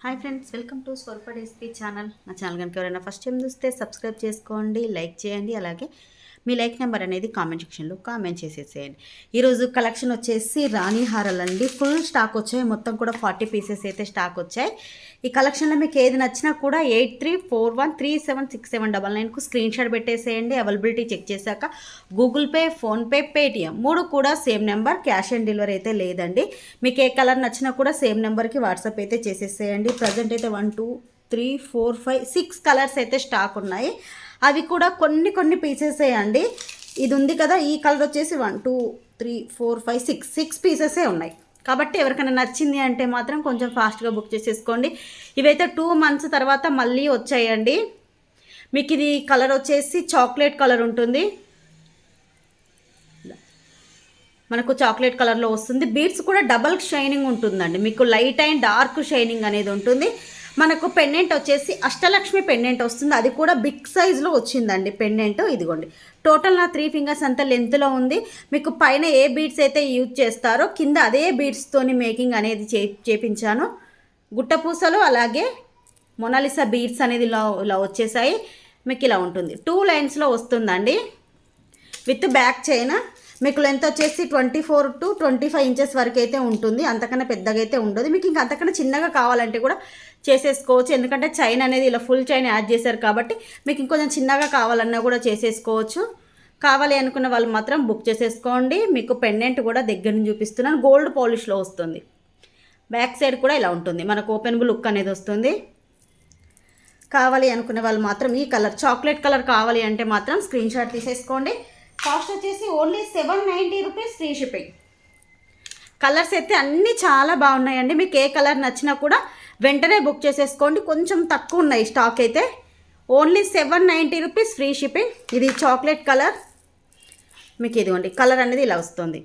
Hi friends welcome to Swalpa SP channel. నా channel కనుక ఎవరైనా ఫస్ట్ టైం చూస్తే సబ్స్క్రైబ్ చేసుకోండి లైక్ చేయండి అలాగే మీ లైక్ నెంబర్ అనేది కామెంట్ సెక్షన్లో కామెంట్ చేసేసేయండి. ఈరోజు కలెక్షన్ వచ్చేసి రాణి హారాలు అండి. ఫుల్ స్టాక్ వచ్చాయి. మొత్తం కూడా ఫార్టీ పీసెస్ అయితే స్టాక్ వచ్చాయి. ఈ కలెక్షన్లో మీకు ఏది నచ్చినా కూడా eight three four one three seven six seven double నైన్కు screen shot పెట్టేసేయండి. అవైలబిలిటీ చెక్ చేశాక గూగుల్ పే ఫోన్పే పేటిఎం మూడు కూడా same number cash on delivery అయితే లేదండి. మీకు ఏ కలర్ నచ్చినా కూడా సేమ్ నెంబర్కి వాట్సాప్ అయితే చేసేసేయండి. ప్రజెంట్ అయితే one two three four five six colours అయితే స్టాక్ ఉన్నాయి. అవి కూడా కొన్ని కొన్ని పీసెస్ అండి. ఇది ఉంది కదా ఈ కలర్ వచ్చేసి one two three four five six six పీసెసే ఉన్నాయి. కాబట్టి ఎవరికైనా నచ్చింది అంటే మాత్రం కొంచెం ఫాస్ట్గా బుక్ చేసేసుకోండి. ఇవైతే టూ మంత్స్ తర్వాత మళ్ళీ వచ్చాయండి. మీకు ఇది కలర్ వచ్చేసి చాక్లెట్ కలర్ ఉంటుంది. మనకు చాక్లెట్ కలర్లో వస్తుంది. బీడ్స్ కూడా డబల్ షైనింగ్ ఉంటుందండి. మీకు లైట్ అండ్ డార్క్ షైనింగ్ అనేది ఉంటుంది. మనకు పెండెంట్ వచ్చేసి అష్టలక్ష్మి పెండెంట్ వస్తుంది. అది కూడా బిగ్ సైజులో వచ్చిందండి పెండెంట్ ఇదిగోండి. టోటల్ నా త్రీ ఫింగర్స్ అంత లెంత్లో ఉంది. మీకు పైన ఏ బీడ్స్ అయితే యూజ్ చేస్తారో కింద అదే బీడ్స్తోని మేకింగ్ అనేది చే చేపించాను. గుట్టపూసలు అలాగే మొనాలిసా బీడ్స్ అనేది ఇలా ఇలా వచ్చేసాయి. మీకు ఇలా ఉంటుంది. టూ లైన్స్లో వస్తుందండి. విత్ బ్యాక్ చైనా మీకు లెంత్ వచ్చేసి twenty four to twenty five inches వరకు అయితే ఉంటుంది. అంతకన్నా పెద్దగా అయితే ఉండదు. మీకు ఇంకా అంతకన్నా చిన్నగా కావాలంటే కూడా చేసేసుకోవచ్చు. ఎందుకంటే చైన్ అనేది ఇలా ఫుల్ చైన్ యాడ్ చేశారు కాబట్టి మీకు ఇంకొంచెం చిన్నగా కావాలన్నా కూడా చేసేసుకోవచ్చు. కావాలి అనుకున్న వాళ్ళు మాత్రం బుక్ చేసేసుకోండి. మీకు పెండెంట్ కూడా దగ్గర నుంచి చూపిస్తున్నాను. గోల్డ్ పాలిష్లో వస్తుంది. బ్యాక్ సైడ్ కూడా ఇలా ఉంటుంది. మనకు ఓపెనబుల్ లుక్ అనేది వస్తుంది. కావాలి అనుకునే వాళ్ళు మాత్రం ఈ కలర్ చాక్లెట్ కలర్ కావాలి అంటే మాత్రం స్క్రీన్ షాట్ తీసేసుకోండి. కాస్ట్ వచ్చేసి only seven ninety rupees free shipping. Colours అయితే అన్నీ చాలా బాగున్నాయండి. మీకు ఏ కలర్ నచ్చినా కూడా వెంటనే బుక్ చేసేసుకోండి. కొంచెం తక్కువ ఉన్నాయి స్టాక్ అయితే. Only seven ninety rupees free shipping. ఇది చాక్లెట్ కలర్. మీకు ఇదిగోండి కలర్ అనేది ఇలా వస్తుంది.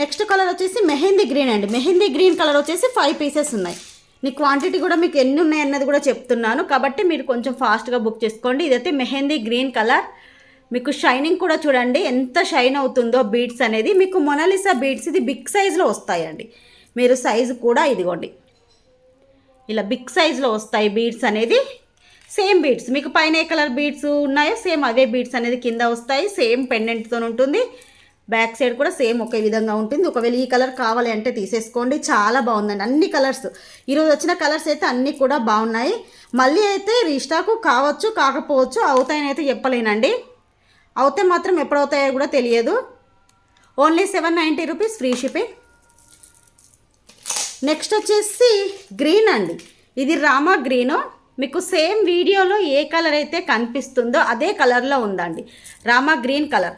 నెక్స్ట్ కలర్ వచ్చేసి మెహందీ గ్రీన్ అండి. మెహందీ గ్రీన్ కలర్ వచ్చేసి ఫైవ్ పీసెస్ ఉన్నాయి. నీ క్వాంటిటీ కూడా మీకు ఎన్ని ఉన్నాయి అన్నది కూడా చెప్తున్నాను. కాబట్టి మీరు కొంచెం ఫాస్ట్గా బుక్ చేసుకోండి. ఇదైతే మెహందీ గ్రీన్ కలర్ మీకు షైనింగ్ కూడా చూడండి. ఎంత షైన్ అవుతుందో బీడ్స్ అనేది. మీకు మొనాలిసా బీడ్స్ ఇది బిగ్ సైజులో వస్తాయండి. మీరు సైజు కూడా ఇదిగోండి. ఇలా బిగ్ సైజులో వస్తాయి బీడ్స్ అనేది. సేమ్ బీడ్స్ మీకు పైన ఏ కలర్ బీడ్స్ ఉన్నాయో సేమ్ అవే బీడ్స్ అనేది కింద వస్తాయి. సేమ్ పెండెంట్తో ఉంటుంది. బ్యాక్ సైడ్ కూడా సేమ్ ఒకే విధంగా ఉంటుంది. ఒకవేళ ఈ కలర్ కావాలి అంటే తీసేసుకోండి. చాలా బాగుందండి. అన్ని కలర్స్. ఈరోజు వచ్చిన కలర్స్ అయితే అన్నీ కూడా బాగున్నాయి. మళ్ళీ అయితే రీస్టాకు కావచ్చు కాకపోవచ్చు అవుతాయని అయితే చెప్పలేనండి. అవుతే మాత్రం ఎప్పుడవుతాయో కూడా తెలియదు. Only seven ninety rupees free shipping next వచ్చేసి గ్రీన్ అండి. ఇది రామా గ్రీను మీకు సేమ్ వీడియోలో ఏ కలర్ అయితే కనిపిస్తుందో అదే కలర్లో ఉందండి. Rama green colour.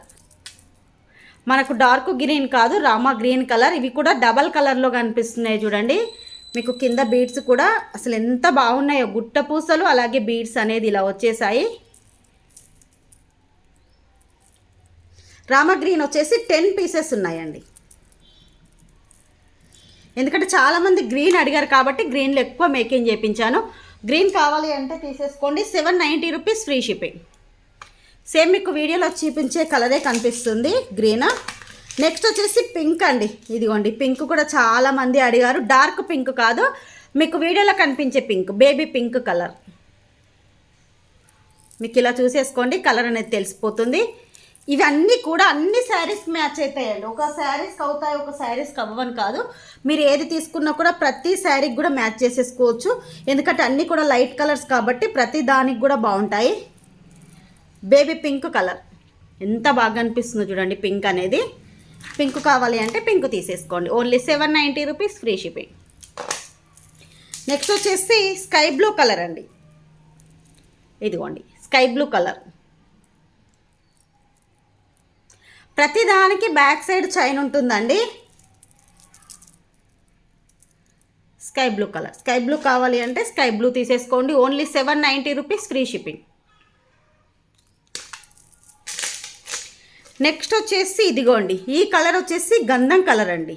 మనకు డార్క్ గ్రీన్ కాదు రామా గ్రీన్ కలర్. ఇవి కూడా డబల్ కలర్లో కనిపిస్తున్నాయి చూడండి. మీకు కింద బీడ్స్ కూడా అసలు ఎంత బాగున్నాయో. గుట్ట పూసలు అలాగే బీడ్స్ అనేది ఇలా వచ్చేసాయి. రామా గ్రీన్ వచ్చేసి టెన్ పీసెస్ ఉన్నాయండి. ఎందుకంటే చాలామంది గ్రీన్ అడిగారు కాబట్టి గ్రీన్లో ఎక్కువ మేకింగ్ చేయించాను గ్రీన్ కావాలి అంటే తీసేసుకోండి. Seven ninety rupees free shipping. Same మీకు వీడియోలో చూపించే కలరే కనిపిస్తుంది గ్రీన్. నెక్స్ట్ వచ్చేసి పింక్ అండి. ఇదిగోండి పింక్ కూడా చాలామంది అడిగారు. డార్క్ పింక్ కాదు మీకు వీడియోలో కనిపించే పింక్ బేబీ పింక్ కలర్. మీకు ఇలా చూసేసుకోండి కలర్ అనేది తెలిసిపోతుంది. ఇవన్నీ కూడా అన్ని శారీస్ మ్యాచ్ అవుతాయండి ఒక శారీస్కి అవుతాయి ఒక శారీస్కి అవ్వని కాదు. మీరు ఏది తీసుకున్నా కూడా ప్రతి శారీకి కూడా మ్యాచ్ చేసేసుకోవచ్చు. ఎందుకంటే అన్నీ కూడా లైట్ కలర్స్ కాబట్టి ప్రతి దానికి కూడా బాగుంటాయి. Baby pink colour. ఎంత బాగా అనిపిస్తుందో చూడండి పింక్ అనేది. పింక్ కావాలి అంటే పింక్ తీసేసుకోండి. Only seven ninety rupees free shipping. Next వచ్చేసి స్కై బ్లూ కలర్ అండి. ఇదిగోండి స్కై బ్లూ కలర్. ప్రతి దానికి బ్యాక్ సైడ్ చైన్ ఉంటుందండి. Sky blue colour. Sky blue కావాలి అంటే స్కై బ్లూ తీసేసుకోండి. Only seven ninety rupees free shipping. Next వచ్చేసి ఇదిగోండి ఈ కలర్ వచ్చేసి గంధం కలర్ అండి.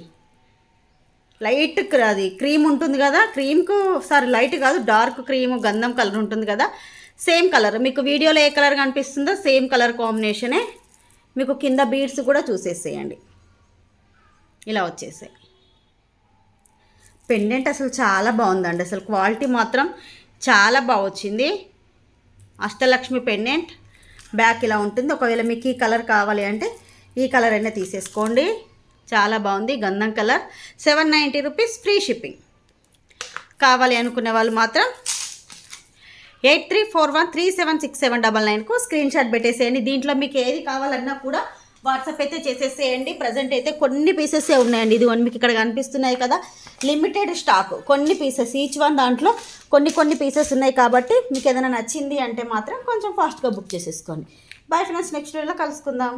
లైట్ అది క్రీమ్ ఉంటుంది కదా క్రీమ్కు సారీ లైట్ కాదు డార్క్ క్రీమ్ గంధం కలర్ ఉంటుంది కదా సేమ్ కలర్ మీకు వీడియోలో ఏ కలర్ కనిపిస్తుందో సేమ్ కలర్ కాంబినేషనే మీకు కింద బీడ్స్ కూడా చూసేసేయండి. ఇలా వచ్చేసాయి. పెండెంట్ అసలు చాలా బాగుందండి అసలు క్వాలిటీ మాత్రం చాలా బాగా వచ్చింది. అష్టలక్ష్మి పెండెంట్ బ్యాక్ ఇలా ఉంటుంది. ఒకవేళ మీకు ఈ కలర్ కావాలి అంటే ఈ కలర్ అయినా తీసేసుకోండి. చాలా బాగుంది. గంధం colour. Seven ninety rupees free shipping. కావాలి అనుకునే వాళ్ళు మాత్రం eight three four one three seven six seven double నైన్కు screen shot పెట్టేసేయండి. దీంట్లో మీకు ఏది కావాలన్నా కూడా వాట్సాప్ అయితే చేసేసేయండి. ప్రజెంట్ అయితే కొన్ని పీసెస్ ఉన్నాయండి. ఇది మీకు ఇక్కడ కనిపిస్తున్నాయి కదా. లిమిటెడ్ స్టాక్ కొన్ని పీసెస్ ఈచ్ వన్ దాంట్లో కొన్ని కొన్ని పీసెస్ ఉన్నాయి కాబట్టి మీకు ఏదైనా నచ్చింది అంటే మాత్రం కొంచెం ఫాస్ట్గా బుక్ చేసేసుకోండి. బాయ్ ఫ్రెండ్స్ నెక్స్ట్ వీడియోలో కలుసుకుందాం.